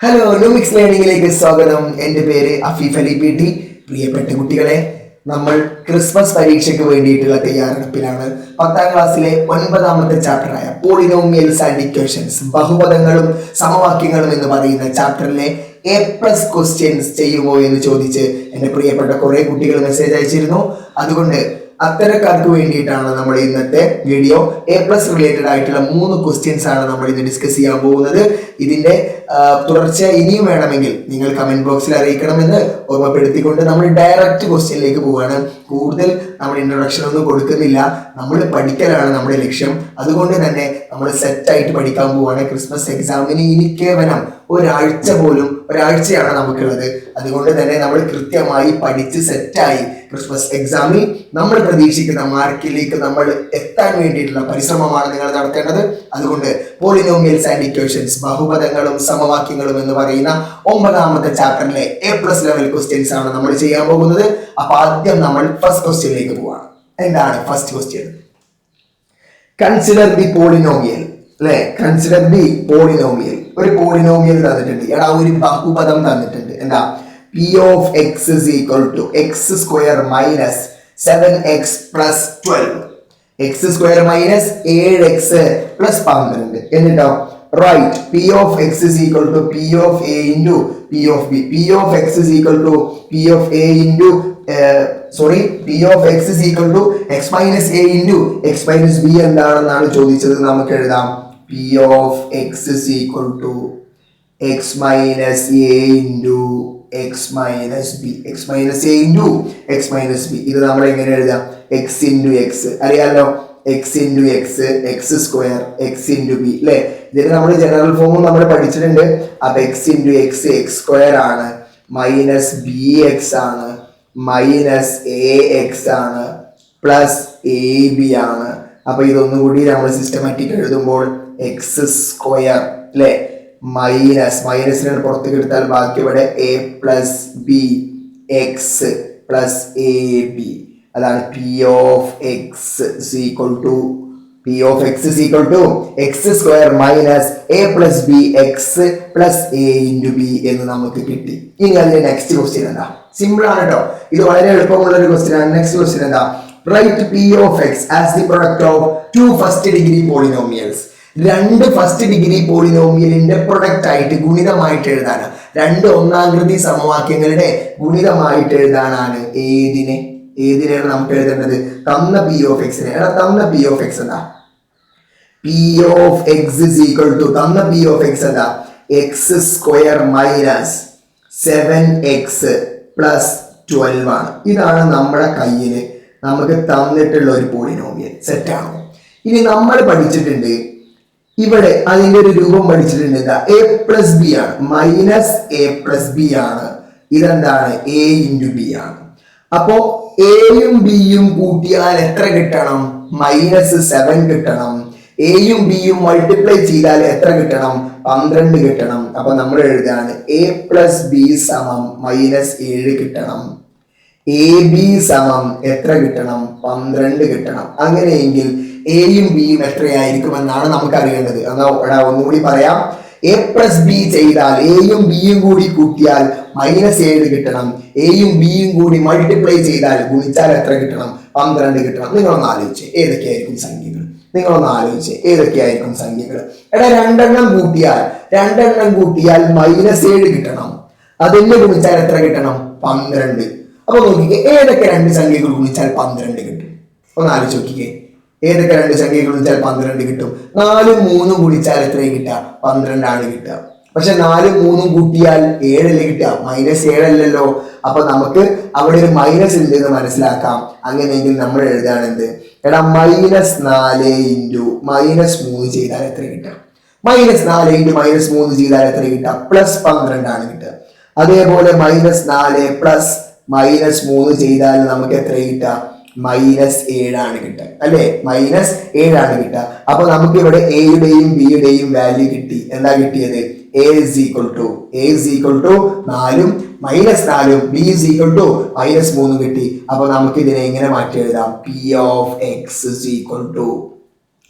Hello ന്യൂമിക്സ് ലേണിംഗിലേക്ക് സ്വാഗതം. എന്റെ പേര് അഫീഫ് അലി പി ടി. പ്രിയപ്പെട്ട കുട്ടികളെ നമ്മൾ ക്രിസ്മസ് പരീക്ഷയ്ക്ക് വേണ്ടിയിട്ടുള്ള തയ്യാറെടുപ്പിലാണ്. പത്താം ക്ലാസ്സിലെ ഒൻപതാമത്തെ ചാപ്റ്ററായ പോളിനോമിയൽസ് ആൻഡ് ഇക്വേഷൻസ് ബഹുപദങ്ങളും സമവാക്യങ്ങളും എന്ന് പറയുന്ന ചാപ്റ്ററിലെ എ പ്ലസ് ക്വസ്റ്റ്യൻസ് ചെയ്യുമോ എന്ന് ചോദിച്ച് എന്റെ പ്രിയപ്പെട്ട കുറേ കുട്ടികൾ മെസ്സേജ് അയച്ചിരുന്നു. അതുകൊണ്ട് അത്തരക്കാർക്ക് വേണ്ടിയിട്ടാണ് നമ്മൾ ഇന്നത്തെ വീഡിയോ എ പ്ലസ് റിലേറ്റഡ് ആയിട്ടുള്ള മൂന്ന് ക്വസ്റ്റ്യൻസ് ആണ് നമ്മൾ ഇന്ന് ഡിസ്കസ് ചെയ്യാൻ പോകുന്നത്. ഇതിന്റെ തുടർച്ച ഇനിയും വേണമെങ്കിൽ നിങ്ങൾ കമന്റ് ബോക്സിൽ അറിയിക്കണമെന്ന് ഓർമ്മപ്പെടുത്തിക്കൊണ്ട് നമ്മൾ ഡയറക്റ്റ് ക്വസ്റ്റ്യനിലേക്ക് പോവുകയാണ്. കൂടുതൽ നമ്മൾ ഇൻട്രൊഡക്ഷൻ ഒന്നും കൊടുക്കുന്നില്ല. നമ്മൾ പഠിക്കലാണ് നമ്മുടെ ലക്ഷ്യം. അതുകൊണ്ട് തന്നെ നമ്മൾ സെറ്റായിട്ട് പഠിക്കാൻ പോവുകയാണ് ക്രിസ്മസ് എക്സാമിന് ഇനി കേവലം ഒരാഴ്ച പോലും ഒരാഴ്ചയാണ് നമുക്കുള്ളത്. അതുകൊണ്ട് തന്നെ നമ്മൾ കൃത്യമായി പഠിച്ച് സെറ്റായി ക്രിസ്മസ് എക്സാമിൽ നമ്മൾ പ്രതീക്ഷിക്കുന്ന മാർക്കിലേക്ക് നമ്മൾ എത്താൻ വേണ്ടിയിട്ടുള്ള പരിശ്രമമാണ് നിങ്ങൾ നടത്തേണ്ടത്. അതുകൊണ്ട് പോളിനോമിയൽസ് ആൻഡ് ഇക്വേഷൻസ് ബഹുപദങ്ങളും സമവാക്യങ്ങളും എന്ന് പറയുന്ന ഒമ്പതാമത്തെ ചാപ്റ്ററിലെ എ പ്ലസ് ലെവൽ ക്വസ്റ്റ്യൻസ് ആണ് നമ്മൾ ചെയ്യാൻ പോകുന്നത്. അപ്പൊ ആദ്യം നമ്മൾ ഫസ്റ്റ് ക്വസ്റ്റ്യനിലേക്ക് പോവാണ്. എന്താണ് first question consider the polynomial അല്ലെ? കൺസിഡർ ദി പോളിനോമിയൽ ഒരു പോളിനോമിയൽ തന്നിട്ടുണ്ട്. എടാ ഒരു ബഹുപദം തന്നിട്ടുണ്ട്. എന്താ? P of X is equal to X square minus seven X plus twelve X square minus ഏഴ് എക്സ് പ്ലസ് പന്ത്രണ്ട്. എന്നിട്ടോ? Right P of X is equal to P of A into P of B P of X is equal to P of A into sorry P of X is equal to X minus A into X minus B എന്താണെന്നാണ് ചോദിച്ചത്. നമുക്ക് എഴുതാം. P of X is equal to X minus A into X minus B X minus A into X minus B ഇത് നമ്മൾ എങ്ങനെ എഴുതാം? X into X അറിയാലോ? X into X X square X into B അല്ലേ ഇതിന് നമ്മൾ general ഫോമും നമ്മൾ പഠിച്ചിട്ടുണ്ട്. അപ്പൊ X into X X square ആണ്. മൈനസ് ബി എക്സ് ആണ്. മൈനസ് എ എക്സ് ആണ് പ്ലസ് എ ബി ആണ്. അപ്പൊ ഇതൊന്നും കൂടി നമ്മൾ സിസ്റ്റമാറ്റിക് എഴുതുമ്പോൾ എക്സ് സ്ക്വയർ അല്ലെ മൈനസ് മൈനസിനെ പുറത്തേക്ക് എടുത്താൽ ബാക്കി ഇവിടെ A plus B X plus A B അതാണ് P of X equal to P of X equal to X square minus A plus B X plus A into B എന്ന് നമുക്ക് കിട്ടി. ഇനി അതിന്റെ നെക്സ്റ്റ് ക്വസ്റ്റ്യൻ എന്താ? സിമ്പിൾ ആണ് കേട്ടോ ഇത് വളരെ എളുപ്പമുള്ള ഒരു ക്വസ്റ്റ്യൻ ആണ്. നെക്സ്റ്റ് ക്വസ്റ്റ്യൻ എന്താ? Right P of X as the product of two first degree polynomials രണ്ട് ഫസ്റ്റ് ഡിഗ്രി പോളിനോമിയലിന്റെ പ്രൊഡക്റ്റ് ആയിട്ട് ഗുണിതമായിട്ട് എഴുതാനാണ് രണ്ട് ഒന്നാകൃതി സമവാക്യങ്ങളുടെ ഗുണിതമായിട്ട് എഴുതാനാണ്. ഏതിനെ? ഏതിനെയാണ് നമുക്ക് എഴുതേണ്ടത്? തന്ന പി ഓഫ് എക്സിനെ തന്ന പി ഓഫ് എക്സ് എന്താ? P of X is equal to തന്ന പി ഓഫ് എക്സ് എന്താ? X square minus seven X plus twelve ആണ്. ഇതാണ് നമ്മുടെ കയ്യിൽ നമുക്ക് തന്നിട്ടുള്ള ഒരു പോളിനോമിയൽ. സെറ്റാണ് ഇനി നമ്മൾ പഠിച്ചിട്ടുണ്ട് ഇവിടെ അതിന്റെ ഒരു രൂപം പഠിച്ചിട്ടുണ്ട് എന്താ? എ പ്ലസ് ബി ആണ്. മൈനസ് എ പ്ലസ് ബി ആണ്. ഇതെന്താണ്? എ ഇന്റു ബി ആണ്. അപ്പോ എയും ബിയും കൂട്ടിയാൽ എത്ര കിട്ടണം? മൈനസ് സെവൻ കിട്ടണം. എയും ബിയും മൾട്ടിപ്ലൈ ചെയ്താൽ എത്ര കിട്ടണം? പന്ത്രണ്ട് കിട്ടണം. അപ്പൊ നമ്മൾ എഴുതാണ് എ പ്ലസ് ബി സമം മൈനസ് ഏഴ് കിട്ടണം. എ ബി സമം എത്ര കിട്ടണം? പന്ത്രണ്ട് കിട്ടണം. അങ്ങനെയെങ്കിൽ എയും ബിയും എത്രയായിരിക്കുമെന്നാണ് നമുക്ക് അറിയേണ്ടത് എന്നാ ഒന്നുകൂടി പറയാം. എ പ്ലസ് ബി ചെയ്താൽ എയും ബിയും കൂടി കൂട്ടിയാൽ മൈനസ് ഏഴ് കിട്ടണം. എയും ബിയും കൂടി മൾട്ടിപ്ലൈ ചെയ്താൽ ഗുണിച്ചാൽ എത്ര കിട്ടണം? പന്ത്രണ്ട് കിട്ടണം. നിങ്ങളൊന്ന് ആലോചിച്ച്. ഏതൊക്കെയായിരിക്കും സംഖ്യകൾ? നിങ്ങളൊന്ന് ആലോചിച്ച് ഏതൊക്കെയായിരിക്കും സംഖ്യകൾ എടാ രണ്ടെണ്ണം കൂട്ടിയാൽ രണ്ടെണ്ണം കൂട്ടിയാൽ മൈനസ് ഏഴ് കിട്ടണം. അതിനെ ഗുണിച്ചാൽ എത്ര കിട്ടണം? പന്ത്രണ്ട്. അപ്പൊ നോക്കിക്കേ ഏതൊക്കെ രണ്ട് സംഖ്യകൾ ഗുണിച്ചാൽ പന്ത്രണ്ട് കിട്ടും? ഒന്ന് ആലോചിച്ച് നോക്കിക്കേ. ഏതൊക്കെ രണ്ട് സംഖ്യകൾ ഗുണിച്ചാൽ പന്ത്രണ്ട് കിട്ടും? നാലും മൂന്നും ഗുണിച്ചാൽ എത്രയും കിട്ടുക? പന്ത്രണ്ടാണ് കിട്ടുക. പക്ഷെ നാലും മൂന്നും കൂട്ടിയാൽ ഏഴല്ലേ കിട്ടുക? മൈനസ് ഏഴല്ലല്ലോ. അപ്പൊ നമുക്ക് അവിടെ ഒരു മൈനസ് ഉണ്ട് എന്ന് മനസ്സിലാക്കാം. അങ്ങനെയെങ്കിൽ നമ്മൾ എഴുതാണ് എന്ത്? എടാ മൈനസ് നാല് ഇന്റു മൈനസ് മൂന്ന് ചെയ്താൽ എത്ര കിട്ടുക? മൈനസ് നാല് ഇന്റു മൈനസ് മൂന്ന് ചെയ്താൽ എത്ര കിട്ടുക? പ്ലസ് പന്ത്രണ്ടാണ് കിട്ടുക. അതേപോലെ മൈനസ് നാല് പ്ലസ് മൈനസ് മൂന്ന് ചെയ്താൽ നമുക്ക് എത്ര കിട്ടുക? മൈനസ് ഏഴാണ് കിട്ടുക. അല്ലെ? മൈനസ് ഏഴാണ് കിട്ടുക. അപ്പൊ നമുക്ക് ഇവിടെ എയുടെയും ബിയുടെയും വാല്യൂ കിട്ടി. എന്താ കിട്ടിയത്? A is equal to A is equal to നാലും മൈനസ് നാലും B is equal to minus മൂന്നും കിട്ടി. അപ്പൊ നമുക്ക് ഇതിനെ എങ്ങനെ മാറ്റി എഴുതാം. P of X is equal to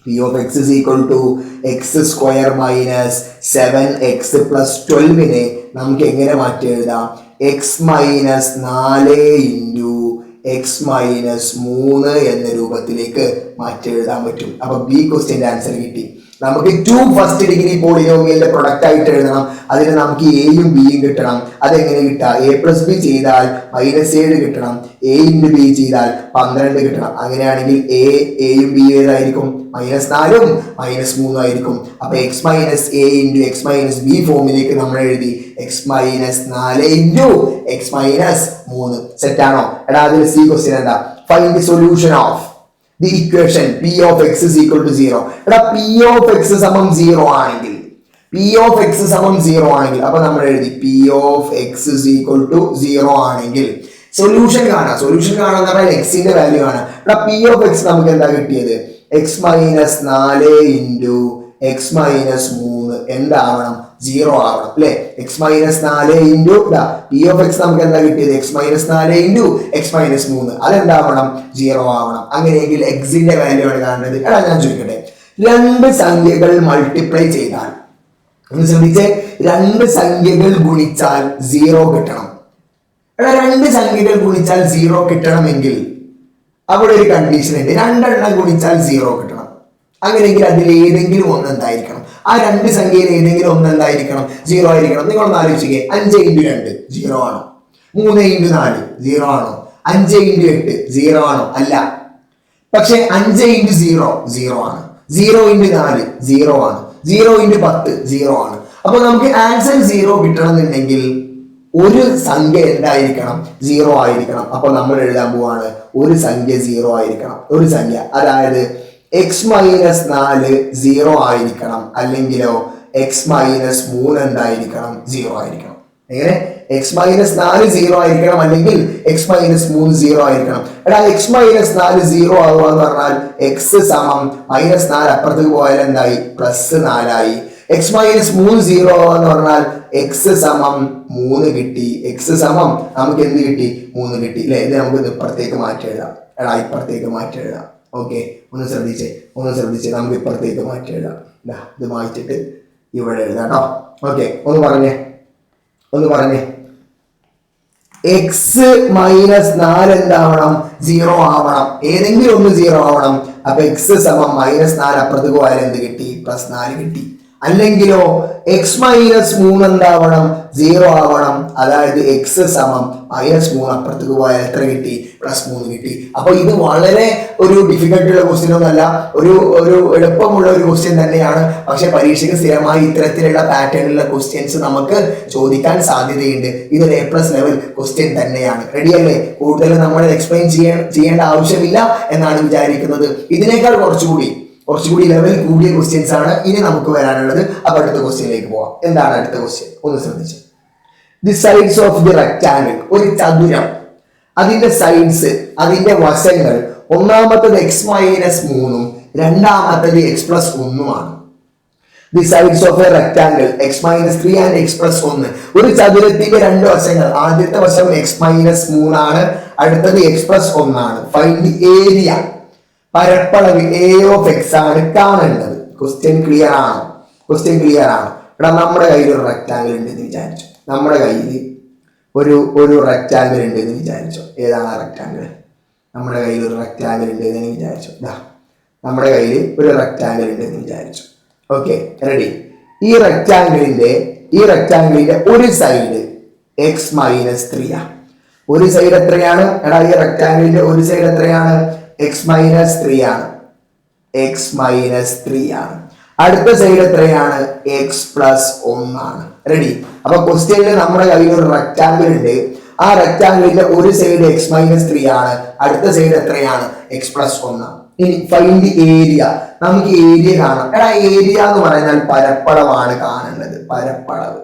P of X is equal to X square minus seven X plus ട്വൽവിനെ നമുക്ക് എങ്ങനെ മാറ്റി എഴുതാം? എക്സ് മൈനസ് നാല് ഇന്റു എക്സ് മൈനസ് മൂന്ന് എന്ന രൂപത്തിലേക്ക് മാറ്റി എഴുതാൻ പറ്റും. അപ്പൊ ബി ക്വസ്റ്റ്യന്റെ ആൻസർ കിട്ടി. നമുക്ക് ടു ഫസ്റ്റ് ഡിഗ്രി പോളിനോമിയലിന്റെ പ്രൊഡക്റ്റ് ആയിട്ട് എഴുതണം. അതിന് നമുക്ക് എയും ബിയും കിട്ടണം. അതെങ്ങനെ കിട്ടുക എ പ്ലസ് ബി ചെയ്താൽ മൈനസ് ഏഴ് കിട്ടണം. എ ഇന്റു ബി ചെയ്താൽ പന്ത്രണ്ട് കിട്ടണം. അങ്ങനെയാണെങ്കിൽ എ എയും ബി ഏതായിരിക്കും? മൈനസ് നാലും മൈനസ് മൂന്നും ആയിരിക്കും. അപ്പൊ X minus A into X minus B ഫോമിലേക്ക് നമ്മൾ എഴുതി എക്സ് മൈനസ് നാല് ഇന്റു എക്സ് മൈനസ് മൂന്ന്. സെറ്റ് ആണോ? എടാ അതിൽ സി ക്വസ്റ്റ്യൻ എന്താ? Find solution of the equation P of X is equal to zero എടാ പി ഓഫ് എക്സ് സമം സീറോ ആണെങ്കിൽ പി ഓഫ് എക്സ് സമം സീറോ ആണെങ്കിൽ അപ്പൊ നമ്മൾ എഴുതി P of X is equal to zero ആണെങ്കിൽ സൊല്യൂഷൻ കാണാം. സൊല്യൂഷൻ കാണാന്ന് പറഞ്ഞാൽ എക്സിന്റെ വാല്യൂ കാണാം. എടാ പി ഓഫ് എക്സ് നമുക്ക് എന്താ കിട്ടിയത്? എക്സ് മൈനസ് നാല് ഇന്റു എക്സ് മൈനസ് മൂന്ന്. എന്താവണം? സീറോ ആവണം അല്ലെ? എക്സ് മൈനസ് നാല് ഇന്റു പി ഓഫ് എക്സ് നമുക്ക് എന്താ കിട്ടിയത്? എക്സ് മൈനസ് നാല് ഇന്റു എക്സ് മൈനസ് മൂന്ന്. അതെന്താവണം? സീറോ ആവണം. അങ്ങനെയെങ്കിൽ എക്സിന്റെ വാല്യൂ ആണ് കാണേണ്ടത് എടാ ഞാൻ ചോദിക്കട്ടെ. രണ്ട് സംഖ്യകൾ മൾട്ടിപ്ലൈ ചെയ്താൽ ശ്രദ്ധിച്ചേ. രണ്ട് സംഖ്യകൾ ഗുണിച്ചാൽ സീറോ കിട്ടണം. എടാ രണ്ട് സംഖ്യകൾ ഗുണിച്ചാൽ സീറോ കിട്ടണമെങ്കിൽ അവിടെ ഒരു കണ്ടീഷൻ ഉണ്ട്. രണ്ടെണ്ണം ഗുണിച്ചാൽ സീറോ കിട്ടണം. അങ്ങനെയെങ്കിൽ അതിൽ ഏതെങ്കിലും ഒന്ന് എന്തായിരിക്കണം? ആ രണ്ട് സംഖ്യയിൽ ഏതെങ്കിലും ഒന്ന് എന്തായിരിക്കണം? സീറോ ആയിരിക്കണം. നിങ്ങൾ ഒന്ന് ആലോചിക്കേ അഞ്ച് ഇന്റു രണ്ട് സീറോ ആണോ? മൂന്ന് ഇന്റു നാല് സീറോ ആണോ? അഞ്ച് ഇന്റു എട്ട് സീറോ ആണോ? അല്ല. പക്ഷെ അഞ്ച് ഇന്റു സീറോ സീറോ ആണ്. സീറോ ഇന്റു നാല് സീറോ ആണ്. സീറോ ഇന്റു പത്ത് സീറോ ആണ്. അപ്പൊ നമുക്ക് ആൻസർ സീറോ കിട്ടണമെന്നുണ്ടെങ്കിൽ ഒരു സംഖ്യ എന്തായിരിക്കണം? സീറോ ആയിരിക്കണം. അപ്പൊ നമ്മൾ എഴുതാൻ പോവാണ് ഒരു സംഖ്യ സീറോ ആയിരിക്കണം. ഒരു സംഖ്യ. അതായത് എക്സ് മൈനസ് നാല് സീറോ ആയിരിക്കണം. അല്ലെങ്കിലോ എക്സ് മൈനസ് മൂന്ന് എന്തായിരിക്കണം? സീറോ ആയിരിക്കണം. എങ്ങനെ? എക്സ് മൈനസ് നാല് സീറോ ആയിരിക്കണം അല്ലെങ്കിൽ എക്സ് മൈനസ് മൂന്ന് സീറോ ആയിരിക്കണം. എടാ എക്സ് മൈനസ് നാല് സീറോ ആവുക എന്ന് പറഞ്ഞാൽ എക്സ് സമം മൈനസ് നാല് അപ്പുറത്തേക്ക് പോയാൽ എന്തായി? പ്ലസ് നാലായി. എക്സ് മൈനസ് മൂന്ന് സീറോ എന്ന് പറഞ്ഞാൽ എക്സ് സമം മൂന്ന് കിട്ടി. എക്സ് സമം നമുക്ക് എന്ത് കിട്ടി? മൂന്ന് കിട്ടി. അല്ലെ ഇത് നമുക്ക് ഇപ്പുറത്തേക്ക് മാറ്റി എഴുതാം. എടാ ഇപ്പുറത്തേക്ക് മാറ്റി എഴുതാം. ഓക്കെ ഒന്ന് ശ്രദ്ധിച്ചേ ഒന്ന് ശ്രദ്ധിച്ചേ നമുക്ക് ഇപ്പുറത്തേക്ക് മാറ്റി എഴുതാം. ഇതാ മാറ്റിട്ട് ഇവിടെ എഴുതാം കേട്ടോ ഓക്കെ ഒന്ന് പറഞ്ഞേ ഒന്ന് പറഞ്ഞേ. എക്സ് മൈനസ് നാല് എന്താവണം? സീറോ ആവണം. ഏതെങ്കിലും ഒന്ന് സീറോ ആവണം. അപ്പൊ എക്സ് സമം മൈനസ് നാല് അപ്പുറത്തേക്ക് പോയാൽ എന്ത് കിട്ടി? പ്ലസ് നാല് കിട്ടി. അല്ലെങ്കിലോ എക്സ് മൈനസ് മൂന്ന് എന്താവണം? സീറോ ആവണം. അതായത് എക്സ് സമം മൈനസ് മൂന്ന് അപ്പുറത്തേക്ക് പോയാൽ എത്ര കിട്ടി? പ്ലസ് മൂന്ന് കിട്ടി. അപ്പൊ ഇത് വളരെ ഒരു ഡിഫിക്കൽട്ടുള്ള ക്വസ്റ്റ്യൻ ഒന്നല്ല. ഒരു ഒരു എളുപ്പമുള്ള ഒരു ക്വസ്റ്റ്യൻ തന്നെയാണ്. പക്ഷെ പരീക്ഷയ്ക്ക് സ്ഥിരമായി ഇത്തരത്തിലുള്ള പാറ്റേണിലുള്ള ക്വസ്റ്റ്യൻസ് നമുക്ക് ചോദിക്കാൻ സാധ്യതയുണ്ട്. ഇതൊരു എ പ്ലസ് ലെവൽ ക്വസ്റ്റ്യൻ തന്നെയാണ്. റെഡി അല്ലേ? കൂടുതൽ നമ്മൾ എക്സ്പ്ലെയിൻ ചെയ്യേണ്ട ആവശ്യമില്ല എന്നാണ് വിചാരിക്കുന്നത്. ഇതിനേക്കാൾ കുറച്ചുകൂടി. കുറച്ചുകൂടി ലെവൽ കൂടിയ ക്വസ്റ്റ്യൻസ് ആണ് ഇനി നമുക്ക് വരാനുള്ളത്. അപ്പൊ അടുത്ത ക്വസ്റ്റ്യനിലേക്ക് പോവാം. എന്താണ് അടുത്ത ക്വസ്റ്റ്യൻ ഒന്ന് ശ്രദ്ധിച്ച്. The sides of the rectangle ഒരു ചതുരം. അതിന്റെ സൈഡ്സ് അതിന്റെ വശങ്ങൾ ഒന്നാമത്തത് എക്സ് മൈനസ് മൂന്നും രണ്ടാമത്തത് X plus ഒന്നുമാണ് the sides of a rectangle x minus three and x plus ഒന്ന് ഒരു ചതുരത്തിന്റെ രണ്ട് വശങ്ങൾ. ആദ്യത്തെ വശം എക്സ് മൈനസ് മൂന്നാണ്. അടുത്തത് എക്സ് പ്ലസ് ഒന്നാണ് ഫൈൻഡ് ഏരിയ പരപ്പളവ് എ ഓഫ് എക്സ് ആണ് കാണേണ്ടത്. ക്വസ്റ്റ്യൻ ക്ലിയർ ആണ്. ക്വസ്റ്റ്യൻ ക്ലിയർ ആണ്. എടാ നമ്മുടെ കയ്യിൽ ഒരു റെക്റ്റാങ്കിൾ ഉണ്ട് എന്ന് വിചാരിച്ചു. നമ്മുടെ കയ്യിൽ ഒരു ഒരു റെക്റ്റാങ്കിൾ ഉണ്ട് എന്ന് വിചാരിച്ചു. ഏതാണ് ആ റെക്റ്റാങ്കിൾ നമ്മുടെ കയ്യിൽ ഒരു റെക്റ്റാങ്കിൾ ഉണ്ട് എന്ന് വിചാരിച്ചു. ദാ നമ്മുടെ കയ്യിൽ ഒരു റെക്റ്റാങ്കിൾ ഉണ്ട് എന്ന് വിചാരിച്ചു. ഓക്കെ റെഡി ഈ റെക്റ്റാങ്കിളിന്റെ ഈ റെക്റ്റാങ്കിളിന്റെ ഒരു സൈഡ് എക്സ് മൈനസ് ത്രീ ആ. ഒരു സൈഡ് എത്രയാണ്? എടാ ഈ റെക്റ്റാങ്കിളിന്റെ ഒരു സൈഡ് എത്രയാണ്? എക്സ് മൈനസ് ത്രീ ആണ്. എക്സ് മൈനസ് ത്രീ ആണ്. അടുത്ത സൈഡ് എത്രയാണ്? എക്സ് പ്ലസ് ഒന്നാണ്. റെഡി അപ്പൊ ക്വസ്റ്റ്യനിൽ നമ്മുടെ കയ്യിൽ ഒരു റെക്ടാങ്കിൾ ഉണ്ട്. ആ റെക്ടാങ്കിളിന്റെ ഒരു സൈഡ് എക്സ് മൈനസ് ത്രീ ആണ്. അടുത്ത സൈഡ് എത്രയാണ്? എക്സ് പ്ലസ് ഒന്നാണ്. ഇനി ഫൈൻഡ് ഏരിയ നമുക്ക് ഏരിയ കാണാം. എടാ ഏരിയ എന്ന് പറഞ്ഞാൽ പരപ്പളവാണ് കാണേണ്ടത് പരപ്പളവ്.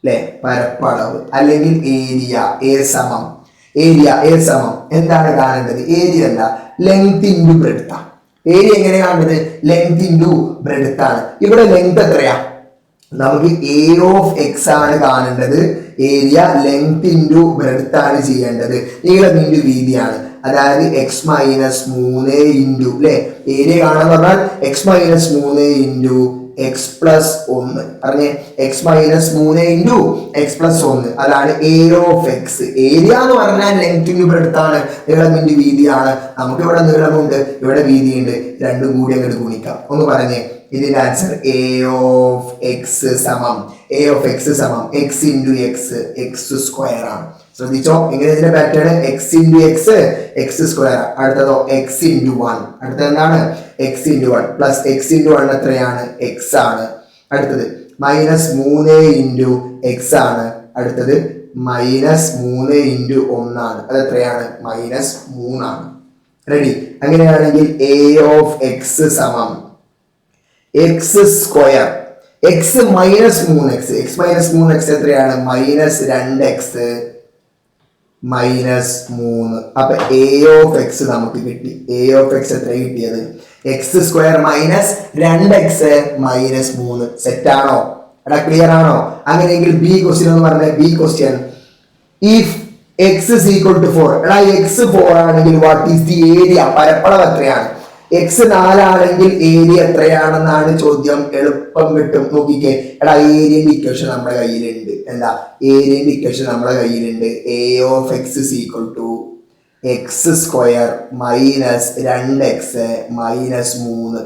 അല്ലെ പരപ്പളവ്. അല്ലെങ്കിൽ ഏരിയ എ സമം. ഏരിയ എ സമം. എന്താണ് കാണേണ്ടത്? ഏരിയ എന്താ? ലെങ്ത് ഇന്റു ബ്രെഡ്ത്ത് ഏരിയ എങ്ങനെയാണത് ലെങ്ത് ഇന്റു ബ്രെഡ്ത്ത് ആണ്. ഇവിടെ ലെങ്ത് എത്രയാ? നമുക്ക് എ ഓഫ് എക്സ് ആണ് കാണേണ്ടത്. ഏരിയ ലെങ്ത് ഇന്റു ബ്രെഡ്ത്ത് ആണ് ചെയ്യേണ്ടത്. നീളം ഇന്റു വീതിയാണ് അതായത് എക്സ് മൈനസ് മൂന്ന് ഇന്റു അല്ലെ ഏരിയ കാണാൻ പറഞ്ഞാൽ എക്സ് മൈനസ് മൂന്ന് ഇന്റു എക്സ് പ്ലസ് ഒന്ന് പറഞ്ഞേ? എക്സ് മൈനസ് മൂന്ന് ഇന്റു എക്സ് പ്ലസ് ഒന്ന് അതാണ് ഏരിയ ഓഫ് എക്സ് ഏരിയ എന്ന് പറഞ്ഞാൽ ലെങ്ത് ഇവിടെ അടുത്താണ്. നീളം ഇന്റു വീതിയാണ്. നമുക്ക് ഇവിടെ നീളമുണ്ട് ഇവിടെ വീതിയുണ്ട്. രണ്ടും കൂടി അങ്ങോട്ട് ഗുണിക്കാം. ഒന്ന് പറഞ്ഞേ. ഇതിന്റെ ആൻസർ എ ഓഫ് എക്സ് സമം. എ ഓഫ് എക്സ് സമം. X into x x square ആണ്. ശ്രദ്ധിച്ചോ ഇങ്ങനെ ഇതിന്റെ pattern x into x x square അടുത്തതോ x into one അടുത്തത് എന്താണ്? X into one plus x into one എത്രയാണ്? എക്സ് ആണ്. അടുത്തത് മൈനസ് മൂന്ന് ഇന്റു എക്സ് ആണ്. അടുത്തത് മൈനസ് മൂന്ന് ഇന്റു ഒന്നാണ്. അത് എത്രയാണ്? മൈനസ് മൂന്നാണ്. റെഡി അങ്ങനെയാണെങ്കിൽ എ ഓഫ് എക്സ് സമം. എക്സ് സ്ക്വയർ എക്സ് മൈനസ് മൂന്ന് എക്സ് എക്സ് മൈനസ് മൂന്ന് എക്സ് എത്രയാണ്? മൈനസ് രണ്ട് എക്സ് മൈനസ് മൂന്ന്. അപ്പൊ എ ഓഫ് എക്സ് നമുക്ക് കിട്ടി. എ ഓഫ് എക്സ് എത്ര കിട്ടിയത്? എക്സ് സ്ക്വയർ മൈനസ് രണ്ട് എക്സ് മൈനസ് മൂന്ന്. സെറ്റ് ആണോ? എടാ ക്ലിയർ ആണോ? അങ്ങനെയെങ്കിൽ ബി ക്വസ്റ്റ്യൻ എന്ന് പറഞ്ഞാൽ B question if x equal to four എടാ എക്സ് ഫോർ ആണെങ്കിൽ വാട്ട് ഈസ് ദി ഏരിയ പരപ്പളവ് എത്രയാണ്? എക്സ് നാലാണെങ്കിൽ ഏരിയ എത്രയാണെന്നാണ് ചോദ്യം എളുപ്പം കിട്ടും. നോക്കിക്കേ. എടാ ഏരിയന്റെ ഇക്വേഷൻ നമ്മുടെ കയ്യിലുണ്ട്. എന്താ? ഏരിയന്റെ ഇക്വേഷൻ നമ്മുടെ കയ്യിലുണ്ട്. A of x is equal to x square minus രണ്ട് എക്സ് മൈനസ് മൂന്ന്.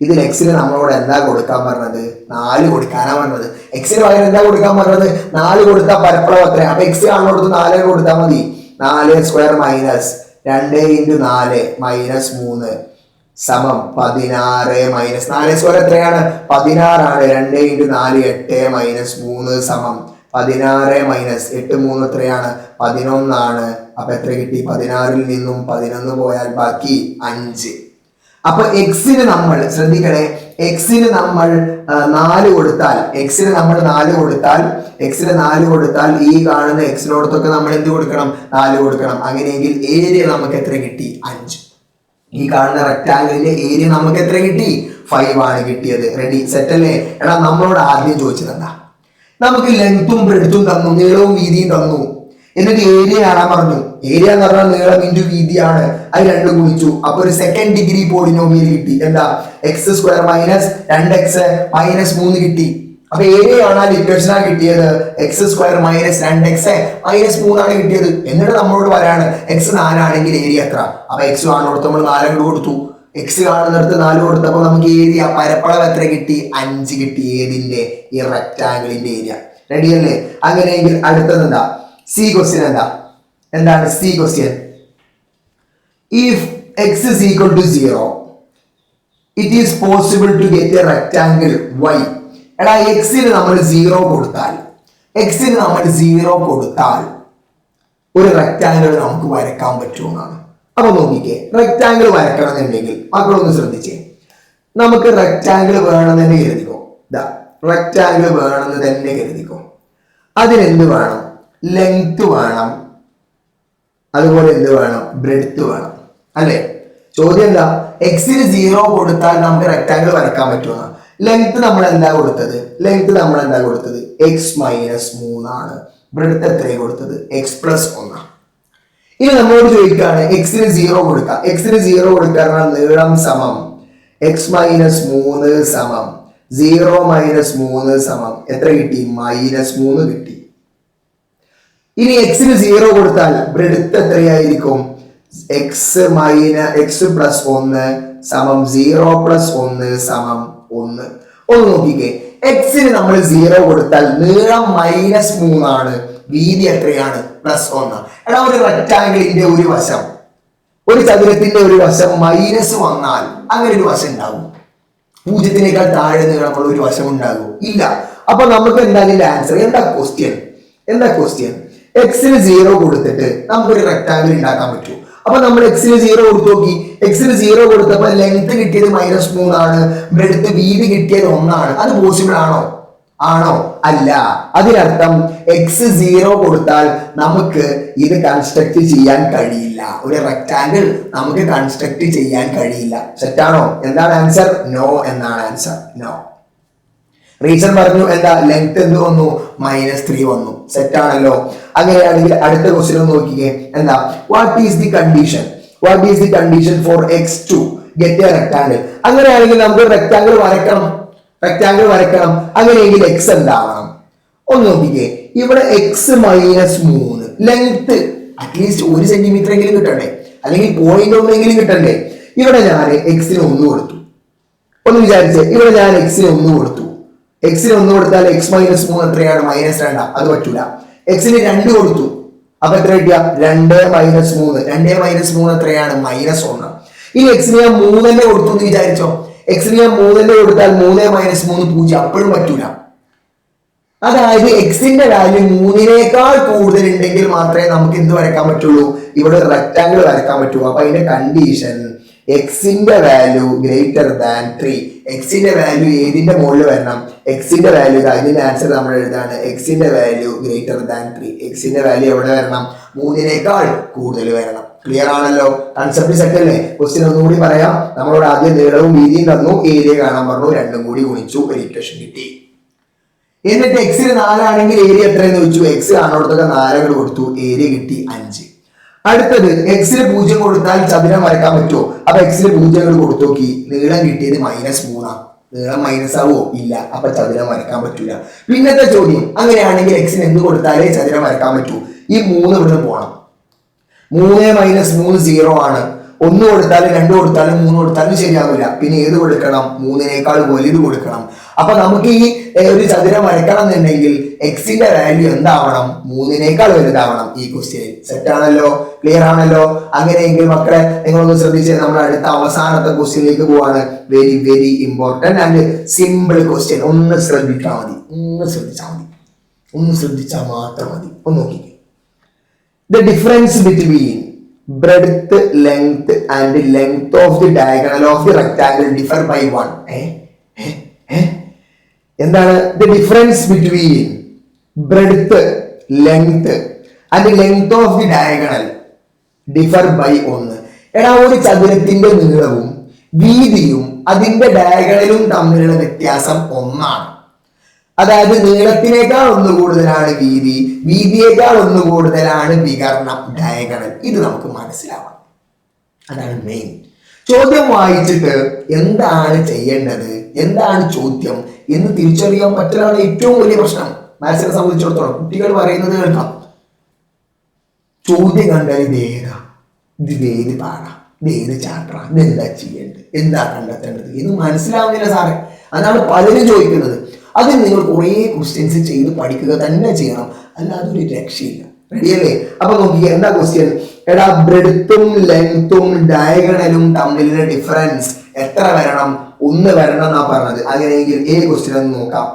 ഇതിൽ എക്സിന് നമ്മളോട് എന്താ കൊടുക്കാൻ പറഞ്ഞത്? നാല് കൊടുക്കാനാ പറഞ്ഞത്. എക്സിന് പകരം എന്താ കൊടുക്കാൻ പറഞ്ഞത്? നാല് കൊടുത്താൽ പരപ്പളവ് അത്ര അപ്പൊ എക്സ് കാണുന്നിടത്ത് നാല് കൊടുത്താൽ മതി. നാല് സ്ക്വയർ മൈനസ് രണ്ട് ഇന്റു നാല് മൈനസ് മൂന്ന്. സമം പതിനാറ് മൈനസ് നാല് സ്ക്വയർ എത്രയാണ്? പതിനാറാണ്. രണ്ട് ഇന്റു നാല് എട്ട് മൈനസ് മൂന്ന് സമം. പതിനാറ് മൈനസ് എട്ട് മൂന്ന് എത്രയാണ്? പതിനൊന്നാണ്. അപ്പൊ എത്ര കിട്ടി? പതിനാറിൽ നിന്നും പതിനൊന്ന് പോയാൽ ബാക്കി അഞ്ച്. അപ്പൊ എക്സിന് നമ്മൾ ശ്രദ്ധിക്കണേ എക്സിന് നമ്മൾ നാല് കൊടുത്താൽ എക്സിന് നമ്മൾ നാല് കൊടുത്താൽ എക്സിന് നാല് കൊടുത്താൽ ഈ കാണുന്ന എക്സിനോടത്തൊക്കെ നമ്മൾ എന്ത് കൊടുക്കണം? നാല് കൊടുക്കണം. അങ്ങനെയെങ്കിൽ ഏരിയ നമുക്ക് എത്ര കിട്ടി? അഞ്ച്. ഈ കാണുന്ന റെക്ടാങ്കിളിന്റെ ഏരിയ നമുക്ക് എത്ര കിട്ടി? ഫൈവ് ആണ് കിട്ടിയത്. റെഡി സെറ്റ് അല്ലേ? എടാ നമ്മളോട് ആദ്യം ചോദിച്ചത് എന്താ? നമുക്ക് ലെങ്ത്തും ബ്രെഡ്ത്തും തന്നു നീളവും വീതിയും തന്നു. എന്നിട്ട് ഏരിയ കാണാൻ പറഞ്ഞു. ഏരിയ എന്ന് പറഞ്ഞാൽ നീളം ഇന്റു വീതിയാണ് അത് രണ്ട് ഗുണിച്ചു. അപ്പൊ ഒരു സെക്കൻഡ് ഡിഗ്രി പോളിനോമിയൽ കിട്ടി. എന്താ? എക്സ് സ്ക്വയർ മൈനസ് രണ്ട് എക്സ് മൈനസ് മൂന്ന് കിട്ടി. അപ്പൊ ഏരിയ ആ ഇക്വേഷനാണ് കിട്ടിയത്. എക്സ് സ്ക്വയർ മൈനസ് രണ്ട് എക്സ് മൈനസ് മൂന്നാണ് കിട്ടിയത്. എന്നിട്ട് നമ്മളോട് പറയാണ് എക്സ് നാലാണെങ്കിൽ ഏരിയ എത്ര? അപ്പൊ എക്സ് കാണുന്നിടത്ത് നമ്മൾ നാലങ്ങോട്ട് കൊടുത്തു. എക്സ് കാണുന്നിടത്ത് നാല് കൊടുത്തപ്പോൾ നമുക്ക് ഏരിയ പരപ്പളവ് എത്ര കിട്ടി? അഞ്ച് കിട്ടി ഏതിന്റെ? ഈ റെക്റ്റാങ്കിളിന്റെ ഏരിയ. റെഡി അല്ലേ? അങ്ങനെയെങ്കിൽ അടുത്തത് എന്താ? സി ക്വസ്റ്റ്യൻ എന്താ? എന്താണ് C question if x equal to zero it is possible to get a rectangle why എടാ എക്സിന് നമ്മൾ സീറോ കൊടുത്താൽ എക്സിന് നമ്മൾ സീറോ കൊടുത്താൽ ഒരു റെക്റ്റാങ്കിൾ നമുക്ക് വരക്കാൻ പറ്റുമെന്നാണ്. അപ്പൊ നോക്കിക്കേ റെക്റ്റാങ്കിൾ വരക്കണം എന്നുണ്ടെങ്കിൽ മക്കളൊന്ന് ശ്രദ്ധിച്ചേ. നമുക്ക് റെക്റ്റാങ്കിൾ വേണമെന്ന് തന്നെ കരുതിക്കോ? ഇതാ റെക്റ്റാങ്കിൾ വേണമെന്ന് തന്നെ കരുതിക്കോ. അതിനെന്ത് വേണം? ലെങ്ത് വേണം. അതുപോലെ എന്ത് വേണം? ബ്രെഡ്ത്ത് വേണം. അല്ലേ? ചോദ്യം എന്താ? എക്സിന് സീറോ കൊടുത്താൽ നമുക്ക് റെക്റ്റാങ്കിൾ വരക്കാൻ പറ്റുമെന്നാണ്. ലെങ്ത് നമ്മൾ എന്താ കൊടുത്തത്? ലെങ്ത് നമ്മൾ എന്താ കൊടുത്തത്? എക്സ് മൈനസ് മൂന്നാണ്. ബ്രെഡ്ത്ത് എത്രയാണ് കൊടുത്തത്? എക്സ് പ്ലസ് ഒന്നാണ്. ഇനി നമ്മളോട് ചോദിക്കുകയാണ് എക്സിന് സീറോ കൊടുക്കാം. എക്സിന് സീറോ കൊടുക്കാൻ നീളം സമം? എക്സ് മൈനസ് മൂന്ന് സമം. സീറോ മൈനസ് മൂന്ന് സമം. എത്ര കിട്ടി? മൈനസ് മൂന്ന് കിട്ടി. ഇനി എക്സിന് സീറോ കൊടുത്താൽ ബ്രെഡ്ത്ത് എത്രയായിരിക്കും? എക്സ് മൈന എക്സ് പ്ലസ് ഒന്ന് സമം സീറോ പ്ലസ് ഒന്ന് സമം ഒന്ന്. ഒന്ന് നോക്കിക്കേ. എക്സിന് നമ്മൾ സീറോ കൊടുത്താൽ നീളം മൈനസ് മൂന്നാണ് വീതി എത്രയാണ്? പ്ലസ് ഒന്ന് എടാ ഒരു റെക്ടാങ്കിളിന്റെ ഒരു വശം. ഒരു ചതുരത്തിന്റെ ഒരു വശം മൈനസ് വന്നാൽ അങ്ങനെ ഒരു വശം ഉണ്ടാകും പൂജ്യത്തിനേക്കാൾ താഴെ നീളമുള്ള ഒരു വശം ഉണ്ടാകും. ഇല്ല. അപ്പൊ നമുക്ക് ഇതിന്റെ ആൻസർ എന്താ ക്വസ്റ്റ്യൻ എന്താ ക്വസ്റ്റ്യൻ എക്സിന് സീറോ കൊടുത്തിട്ട് നമുക്കൊരു റെക്ടാങ്കിൾ ഉണ്ടാക്കാൻ പറ്റും അപ്പൊ നമ്മൾ എക്സിന് സീറോ കൊടുത്തു നോക്കി. എക്സിന് സീറോ കൊടുത്തപ്പോ ലെങ്ത് കിട്ടിയത് മൈനസ് മൂന്നാണ്. ബ്രെഡ്ത്ത് വീതി കിട്ടിയത് ഒന്നാണ്. അത് പോസിബിൾ ആണോ? ആണോ? അല്ല. അതിനർത്ഥം എക്സ് സീറോ കൊടുത്താൽ നമുക്ക് ഇത് കൺസ്ട്രക്ട് ചെയ്യാൻ കഴിയില്ല. ഒരു റെക്ടാങ്കിൾ നമുക്ക് കൺസ്ട്രക്ട് ചെയ്യാൻ കഴിയില്ല. സെറ്റാണോ എന്താണ് ആൻസർ നോ എന്നാണ് ആൻസർ നോ റീസൺ പറഞ്ഞു എന്താ? ലെങ്ത് എന്ത് വന്നു? മൈനസ് ത്രീ വന്നു. സെറ്റ് ആണല്ലോ അങ്ങനെയാണെങ്കിൽ അടുത്ത ക്വസ്റ്റ്യൻ നോക്കിക്കേ. എന്താ? What is the condition what is the condition for x to get a rectangle അങ്ങനെയാണെങ്കിൽ നമുക്ക് റെക്ടാങ്കിൾ വരക്കണം റെക്ടാങ്കിൾ വരക്കണം അങ്ങനെയെങ്കിൽ എക്സ് എന്താവണം? ഒന്ന് നോക്കിക്കേ. ഇവിടെ എക്സ് മൈനസ് മൂന്ന്. ലെങ്ത് അറ്റ്ലീസ്റ്റ് ഒരു സെന്റിമീറ്റർ എങ്കിലും കിട്ടണ്ടേ. അല്ലെങ്കിൽ പോയിന്റ് ഒന്നെങ്കിലും കിട്ടണ്ടേ. ഇവിടെ ഞാൻ എക്സിന് ഒന്ന് കൊടുത്തു. ഒന്ന് വിചാരിച്ചേ. ഇവിടെ ഞാൻ എക്സിന് ഒന്ന് കൊടുത്തു. എക്സിന് ഒന്ന് കൊടുത്താൽ എക്സ് മൈനസ് മൂന്ന് എത്രയാണ്? മൈനസ് രണ്ടാ. അത് പറ്റൂല. എക്സിന് രണ്ട് കൊടുത്തു. അപ്പൊ എത്ര കിട്ടിയ? രണ്ട് മൈനസ് മൂന്ന്. രണ്ട് മൈനസ് മൂന്ന് എത്രയാണ്? മൈനസ് ഒന്ന്. ഇനി എക്സിന് ഞാൻ മൂന്നെ കൊടുത്തു എന്ന് വിചാരിച്ചോ? എക്സിന് ഞാൻ മൂന്നെ കൊടുത്താൽ മൂന്ന് മൈനസ് മൂന്ന് പൂജ്യം. അപ്പോഴും പറ്റൂല. അതായത് എക്സിന്റെ വാല്യൂ മൂന്നിനേക്കാൾ കൂടുതൽ ഉണ്ടെങ്കിൽ മാത്രമേ നമുക്ക് എന്ത് വരക്കാൻ പറ്റുള്ളൂ? ഇവിടെ റെക്ടാങ്കിൾ വരക്കാൻ പറ്റുള്ളൂ. അപ്പൊ അതിന്റെ കണ്ടീഷൻ എക്സിന്റെ വാല്യൂ ഗ്രേറ്റർ ദാൻ ത്രീ എക്സിന്റെ വാല്യൂ ഏതിന്റെ മുകളിൽ വരണം? എക്സിന്റെ വാല്യൂ അതിന്റെ ആൻസർ നമ്മൾ എഴുതാണ്. എക്സിന്റെ വാല്യൂ ഗ്രേറ്റർ ദാൻ ത്രീ എക്സിന്റെ വാല്യൂ എവിടെ വരണം? മൂന്നിനേക്കാൾ കൂടുതൽ വരണം. ക്ലിയർ ആണല്ലോ? കൺസെപ്റ്റ് സെറ്റ് അല്ലേ? ക്വസ്റ്റ്യൻ ഒന്നുകൂടി പറയാം. നമ്മളോട് ആദ്യം നീളവും വീതിയും തന്നു. ഏരിയ കാണാൻ പറഞ്ഞു. രണ്ടും കൂടി ഗുണിച്ചു. ഒരു ഇക്വേഷൻ കിട്ടി. എന്നിട്ട് എക്സിന് നാലാണെങ്കിൽ ഏരിയ എത്രയെന്ന് ചോദിച്ചു. എക്സ് കാണുന്നിടത്തൊക്കെ നാലങ്ങൾ കൊടുത്തു. ഏരിയ കിട്ടി അഞ്ച്. അടുത്തത് എക്സിന് പൂജ്യം കൊടുത്താൽ ചതുരം വരക്കാൻ പറ്റുമോ? അപ്പൊ എക്സിന് പൂജ്യങ്ങൾ കൊടുത്തു നോക്കി നീളം കിട്ടിയത് മൈനസ് മൂന്നാണ് നീളം മൈനസ് ആവോ? ഇല്ല. അപ്പൊ ചതുരം വരക്കാൻ പറ്റൂല. പിന്നത്തെ ചോദ്യം. അങ്ങനെയാണെങ്കിൽ എക്സിന് എന്ത് കൊടുത്താലേ ചതുരം വരക്കാൻ പറ്റൂ? ഈ മൂന്ന് ഇവിടെ പോകണം മൂന്ന് മൈനസ് മൂന്ന് സീറോ ആണ്. ഒന്ന് കൊടുത്താലും രണ്ട് കൊടുത്താലും മൂന്ന് കൊടുത്താലും ശരിയാവില്ല. പിന്നെ ഏത് കൊടുക്കണം? മൂന്നിനേക്കാൾ വലുത് കൊടുക്കണം. അപ്പൊ നമുക്ക് ഈ ഒരു ചതുരം വരക്കണം എന്നുണ്ടെങ്കിൽ എക്സിന്റെ വാല്യൂ എന്താവണം? മൂന്നിനേക്കാൾ വലുതാവണം. ഈ ക്വസ്റ്റ്യൻ സെറ്റ് ആണല്ലോ? ക്ലിയർ ആണല്ലോ? അങ്ങനെയെങ്കിൽ മക്കളെ നിങ്ങളൊന്ന് ശ്രദ്ധിച്ച്. നമ്മൾ അടുത്ത അവസാനത്തെ ക്വസ്റ്റ്യനിലേക്ക് പോവാണ്. Very very important and simple question ഒന്ന് ശ്രദ്ധിച്ചാൽ മതി. ഒന്ന് ശ്രദ്ധിച്ചാൽ മതി. ഒന്ന് ശ്രദ്ധിച്ചാൽ മാത്രം മതി. ഒന്ന് നോക്കിക്കേ. The difference between breadth length and length of the diagonal of the rectangle differ by one ഏ? ഏ? ഏ? എന്താണ് the difference between breadth length and length of the diagonal differ by ഒന്ന്. എടാ ഒരു ചതുരത്തിന്റെ നീളവും വീതിയും അതിന്റെ ഡയഗണലും തമ്മിലുള്ള വ്യത്യാസം ഒന്നാണ്. അതായത് നീളത്തിനേക്കാൾ ഒന്ന് കൂടുതലാണ് വീതി വീതിയേക്കാൾ ഒന്ന് കൂടുതലാണ് വികരണം ഡയഗണൽ ഇത് നമുക്ക് മനസ്സിലാവാം. അതാണ് മെയിൻ ചോദ്യം വായിച്ചിട്ട് എന്താണ് ചെയ്യേണ്ടത്? എന്താണ് ചോദ്യം? എന്ന് തിരിച്ചറിയാൻ പറ്റലാണ് ഏറ്റവും വലിയ പ്രശ്നം. മാത്സിനെ സംബന്ധിച്ചിടത്തോളം കുട്ടികൾ പറയുന്നത് കേൾക്കാം. ചോദ്യം കണ്ടാൽ ഇത് ഏതാ? ഇത് ഏത് പാടാ? ഇത് ഏത് ചാപ്റ്ററാ? ഇത് എന്താ ചെയ്യേണ്ടത്? എന്താ കണ്ടെത്തേണ്ടത്? ഇത് മനസ്സിലാവുന്നില്ല സാറേ. അതാണ് പലരും ചോദിക്കുന്നത്. അതിന് നിങ്ങൾ കുറേ ക്വസ്റ്റ്യൻസ് ചെയ്ത് പഠിക്കുക തന്നെ ചെയ്യണം. അല്ലാതെ ഒരു രക്ഷയില്ല. റെഡിയല്ലേ അപ്പൊ നോക്കി എന്താ ക്വസ്റ്റ്യൻ എടാ ബ്രെഡ്ത്തും ലെങ്ത്തും ഡയഗണലും തമ്മിലുള്ള ഡിഫറൻസ് എത്ര വരണം? ഒന്ന് വരണം എന്നാ പറഞ്ഞത്. അങ്ങനെയെങ്കിൽ ഏത് ക്വസ്റ്റ്യൻ ഒന്ന് നോക്കാം.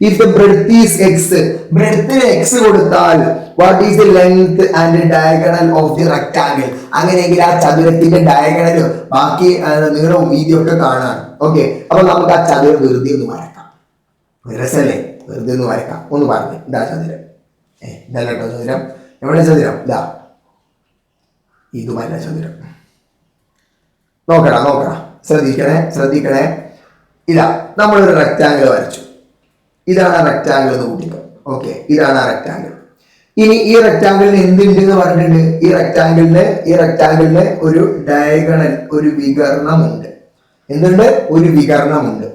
If the breadth is x ബ്രെഡ്ത്തിന് X കൊടുത്താൽ what is the length and diagonal of the rectangle അങ്ങനെയെങ്കിൽ ആ ചതുരത്തിന്റെ ഡയഗണലും ബാക്കി നീളവും വീതിയും ഒക്കെ കാണാൻ. ഓക്കെ അപ്പൊ നമുക്ക് ആ ചതുരം വെറുതെ ഒന്ന് വരക്കാം. രസല്ലേ വെറുതെ ഒന്ന് വരക്കാം. ഒന്ന് പറഞ്ഞു ഇതാ ചതുരം. ഏ ഇതല്ല കേട്ടോ ചതുരം എവിടെ ചതുരം ഇതാ ഇതുമല്ല ചതുരം നോക്കടാ നോക്കടാ. ശ്രദ്ധിക്കണേ ശ്രദ്ധിക്കണേ. ഇതാ നമ്മളൊരു റെക്റ്റാങ്കിൾ വരച്ചു. ഇതാണ് റെക്റ്റാങ്കിൾ എന്ന് കൂട്ടിക്കോ. ഓക്കെ ഇതാണ് ആ റെക്റ്റാങ്കിൾ ഇനി ഈ റെക്റ്റാങ്കിളിന് എന്തുണ്ട് എന്ന് പറഞ്ഞിട്ടുണ്ട്? ഈ റെക്റ്റാങ്കിളിന് ഈ റെക്റ്റാങ്കിളിന് ഒരു ഡയഗണൽ ഒരു വികരണമുണ്ട് എന്തുണ്ട്? ഒരു വികരണമുണ്ട്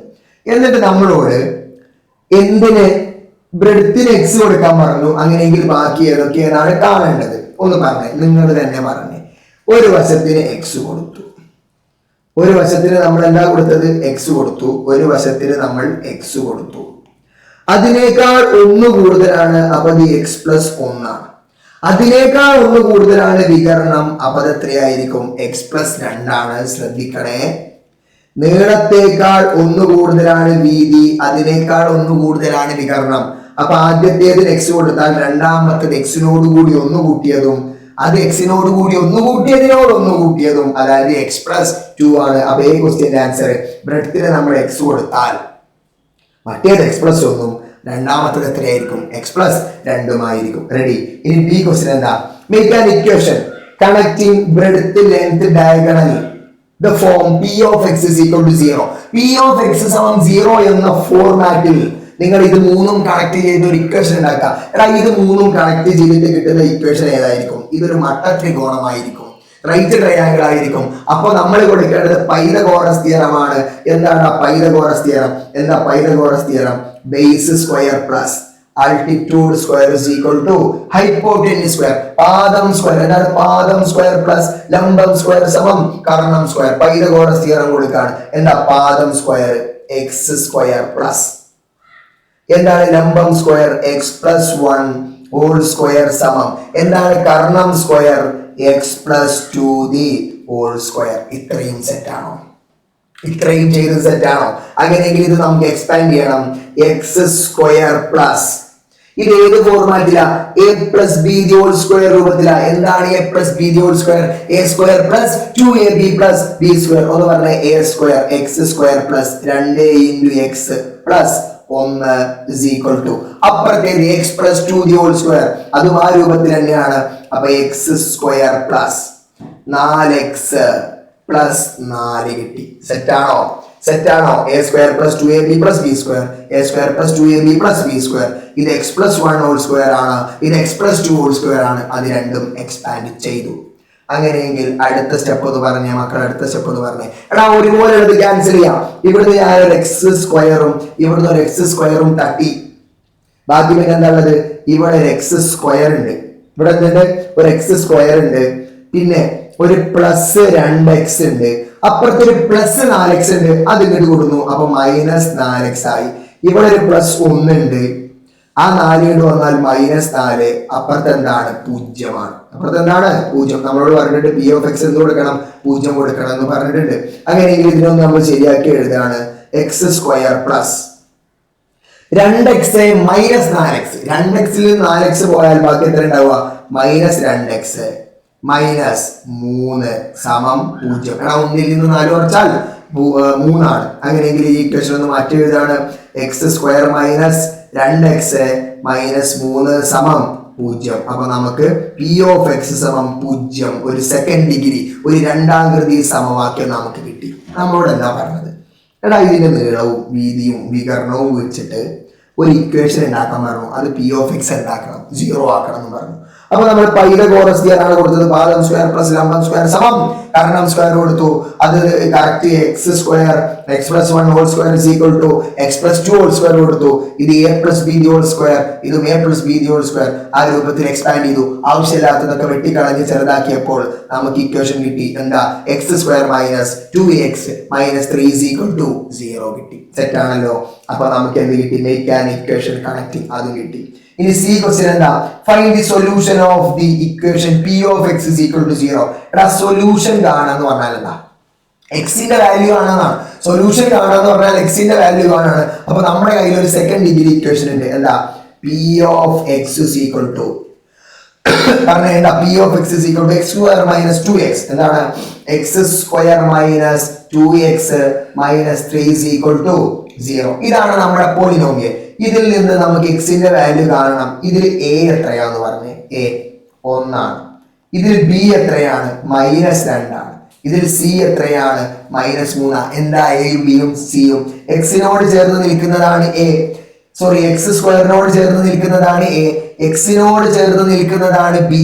എന്നിട്ട് നമ്മളോട് എന്തിന് ബ്രെഡത്തിന് എക്സ് കൊടുക്കാൻ പറഞ്ഞു. അങ്ങനെയെങ്കിൽ ബാക്കി ഏതൊക്കെയാണ് കാണേണ്ടത്? ഒന്ന് പറഞ്ഞേ. നിങ്ങൾ തന്നെ പറഞ്ഞേ. ഒരു വശത്തിന് എക്സ് കൊടുത്തു. ഒരു വശത്തിന് നമ്മൾ എന്താ കൊടുത്തത്? എക്സ് കൊടുത്തു. ഒരു വശത്തിന് നമ്മൾ എക്സ് കൊടുത്തു. അതിനേക്കാൾ ഒന്ന് കൂടുതലാണ് അപതി എക്സ് പ്ലസ് ഒന്നാണ്. അതിനേക്കാൾ ഒന്ന് കൂടുതലാണ് വികരണം അപതെത്രയായിരിക്കും എക്സ് പ്ലസ് രണ്ടാണ്. ശ്രദ്ധിക്കണേ. നീളത്തേക്കാൾ ഒന്ന് കൂടുതലാണ് വീതി അതിനേക്കാൾ ഒന്ന് കൂടുതലാണ് വികരണം അപ്പൊ ആദ്യത്തേതിന് എക്സ് കൊടുത്താൽ രണ്ടാമത്തത് എക്സിനോട് കൂടി ഒന്ന് കൂട്ടിയതും അത് എക്സിനോട് കൂടി ഒന്ന് കൂട്ടിയതിനോട് ഒന്ന് കൂട്ടിയതും അതായത് എക്സ് പ്ലസ് ടു ആണ്. അപ്പൊ ഈ ക്വസ്റ്റ്യന്റെ ആൻസർ ബ്രെഡത്തിന് നമ്മൾ എക്സ് കൊടുത്താൽ മറ്റേത് എക്സ് പ്ലസ് ഒന്നും രണ്ടാമത്തത് എത്രയായിരിക്കും? എക്സ് പ്ലസ് രണ്ടുമായിരിക്കും റെഡി ഇനി ബി ക്വസ്റ്റ്യൻ എന്താ? Make an equation connecting breadth length diagonal the form p of x is equal to zero p of x സമം സീറോ എന്ന ഫോർമാറ്റിൽ നിങ്ങൾ ഇത് മൂന്നും കണക്ട് ചെയ്ത് ഒരു ഇക്വേഷൻ ഉണ്ടാക്കുക എടാ ഇത് മൂന്നും കണക്ട് ചെയ്തിട്ട് കിട്ടുന്ന ഇക്വേഷൻ ഏതായിരിക്കും? ഇതൊരു മട്ട ത്രികോണമായിരിക്കും. റൈറ്റ് ട്രയാങ്കിൾ ആയിരിക്കും. അപ്പോൾ നമ്മൾ കൊടുക്കേണ്ടത് പൈതഗോറസ് തിയറമാണ് എന്താണ് പൈതഗോറസ് തിയറം എന്താ Pythagoras theorem base square plus altitude square is equal to hypotenuse square. പാദം സ്ക്വയർ എന്താണ്? പാദം സ്ക്വയർ പ്ലസ് ലംബം സ്ക്വയർ സമം കർണം സ്ക്വയർ. പൈതഗോറസ് സ്ഥിരം കൊടുക്കാണ്. എന്താ? പാദം സ്ക്വയർ എക്സ് സ്ക്വയർ പ്ലസ്. എന്താണ് ലംബം square x plus one whole square സമം? എന്താണ് Karnam square x plus two the whole square? ഇത്രയും സെറ്റ് ആണോ? ഇത്രയും ചെയ്ത് സെറ്റ് ആണോ? അങ്ങനെയെങ്കിൽ ഇത് നമുക്ക് എക്സ്പാൻഡ് ചെയ്യണം. എക്സ് സ്ക്വയർ പ്ലസ് ഇത് ഏത് ഫോർമാറ്റിലാ a plus b the whole square രൂപത്തിലാ. എന്താണ് a plus b the whole square a square plus two a b plus b square ഒന്ന് പറഞ്ഞ a square x square plus രണ്ട് ഇന്റു എക്സ് പ്ലസ് ഒന്ന് is equal to അപ്പുറത്തേത് x plus two the whole square അതും ആ രൂപത്തിൽ തന്നെയാണ്. അപ്പൊ x square plus നാല് എക്സ് പ്ലസ് നാല് കിട്ടി. സെറ്റ് ആണോ? സെറ്റ് ആണോ a square plus two a b plus b square a square plus two a b plus b square ഇത് x plus one whole square ആണ്. ഇത് x plus two whole square ആണ്. അത് രണ്ടും എക്സ്പാൻഡ് ചെയ്തു. അങ്ങനെയെങ്കിൽ അടുത്ത സ്റ്റെപ്പ് എന്ന് പറഞ്ഞ മക്കൾ അടുത്ത സ്റ്റെപ്പ് എന്ന് പറഞ്ഞേ. എടാ ഒരുപോലെ എടുത്ത് ക്യാൻസൽ ചെയ്യാം. ഇവിടുന്ന് ഞാൻ ഒരു എക്സ് സ്ക്വയറും ഇവിടുന്ന് ഒരു എക്സ് സ്ക്വയറും തട്ടി. ബാക്കി പിന്നെ എന്താ ഉള്ളത്? ഇവിടെ ഒരു എക്സ് സ്ക്വയർ ഉണ്ട്. ഇവിടെ എന്തുണ്ട്? ഒരു എക്സ് സ്ക്വയർ ഉണ്ട്. പിന്നെ ഒരു പ്ലസ് രണ്ട് എക്സ് ഉണ്ട്. അപ്പുറത്ത് ഒരു പ്ലസ് നാല് എക്സ് ഉണ്ട് അത് ഇങ്ങോട്ട് കൊടുക്കുന്നു അപ്പൊ മൈനസ് നാല് എക്സ് ആയി. ഇവിടെ ഒരു പ്ലസ് ഒന്നുണ്ട് ആ നാല് കൊണ്ട് വന്നാൽ മൈനസ് നാല്. അപ്പുറത്ത് എന്താണ്? പൂജ്യമാണ്. അപ്പുറത്ത് എന്താണ്? പൂജ്യം. നമ്മളോട് പറഞ്ഞിട്ട് പി ഓഫ് എക്സ് എന്ത് കൊടുക്കണം? പൂജ്യം കൊടുക്കണം എന്ന് പറഞ്ഞിട്ടുണ്ട്. അങ്ങനെയെങ്കിൽ ഇതിനൊന്ന് നമ്മൾ ശരിയാക്കി എഴുതാണ് എക്സ് സ്ക്വയർ പ്ലസ് രണ്ട് എക്സ് മൈനസ് നാല് എക്സ് രണ്ട് എക്സിൽ നാല് എക്സ് പോയാൽ ബാക്കി എത്ര ഉണ്ടാവുക? മൈനസ് രണ്ട് എക്സ് മൈനസ് മൂന്ന് സമം പൂജ്യം. എടാ ഒന്നിൽ നിന്ന് നാല് കുറച്ചാൽ മൂന്നാണ്. അങ്ങനെയെങ്കിൽ ഈ ഇക്വേഷൻ ഒന്ന് മാറ്റി എഴുതാണ്. എക്സ് സ്ക്വയർ മൈനസ് രണ്ട് എക്സ് മൈനസ് മൂന്ന് സമം പൂജ്യം. അപ്പൊ നമുക്ക് പി ഓഫ് എക്സ് സമം പൂജ്യം ഒരു സെക്കൻഡ് ഡിഗ്രി ഒരു രണ്ടാം കൃതി സമവാക്യം നമുക്ക് കിട്ടി. നമ്മളോട് എന്താ പറഞ്ഞത്? എടാ ഇതിന്റെ നീളവും വീതിയും വികരണവും വെച്ചിട്ട് ഒരു ഇക്വേഷൻ ഉണ്ടാക്കാൻ പറഞ്ഞു. അത് പി ഓഫ് എക്സ് ഉണ്ടാക്കണം. സീറോ ആക്കണം എന്ന് പറഞ്ഞു. അപ്പൊ നമ്മൾ പൈതഗോറസ് ആണ് കൊടുത്തത്. പാദം സ്ക്വയർ പ്ലസ് ലംബം സ്ക്വയർ സമം. കാരണം സ്ക്വയർ കൊടുത്തു. അത് correct x square x plus one whole square is equal to x plus two whole square കൊടുത്തു. ഇത് a plus b the whole square ഇതും a plus b the whole square ആ രൂപത്തിൽ എക്സ്പാൻഡ് ചെയ്തു. ആവശ്യമില്ലാത്തതൊക്കെ വെട്ടിക്കളഞ്ഞ് ചെറുതാക്കിയപ്പോൾ നമുക്ക് ഇക്വേഷൻ കിട്ടി. എന്താ? X square minus two x minus three is equal to zero കിട്ടി. സെറ്റ് ആണല്ലോ. അപ്പൊ നമുക്ക് എന്ത് കിട്ടി? മേക്ക് ആൻ ഇക്വേഷൻ കണക്റ്റിംഗ് അതും കിട്ടി. ഇനി സി ക്വസ്റ്റ്യൻ എന്താ? Find the solution of the equation p of x is equal to zero എടാ സൊല്യൂഷൻ കാണാന്ന് പറഞ്ഞാൽ എന്താ? എക്സിന്റെ വാല്യൂ ആണെന്നാണ്. സൊല്യൂഷൻ കാണാന്ന് പറഞ്ഞാൽ എക്സിന്റെ വാല്യൂ കാണാണ്. അപ്പൊ നമ്മുടെ കയ്യിൽ ഒരു സെക്കൻഡ് ഡിഗ്രി ഇക്വേഷൻ ഉണ്ട്. എന്താ? P of x is equal to പറഞ്ഞ എന്താ? P of x is equal to x square minus two x എന്താണ്? X square minus two x minus three is equal to zero ഇതാണ് നമ്മുടെ polynomial ഇതിൽ നിന്ന് നമുക്ക് എക്സിന്റെ വാല്യൂ കാണണം. ഇതിൽ എ എത്രയാന്ന് പറഞ്ഞ്? എ ഒന്നാണ്. ഇതിൽ ബി എത്രയാണ്? മൈനസ് രണ്ടാണ്. ഇതിൽ സി എത്രയാണ്? മൈനസ് മൂന്നാണ്. എന്താ എയും ബിയും സിയും എക്സിനോട് ചേർന്ന് നിൽക്കുന്നതാണ് എ സോറി എക്സ് സ്ക്വയറിനോട് ചേർന്ന് നിൽക്കുന്നതാണ് എ എക്സിനോട് ചേർന്ന് നിൽക്കുന്നതാണ് ബി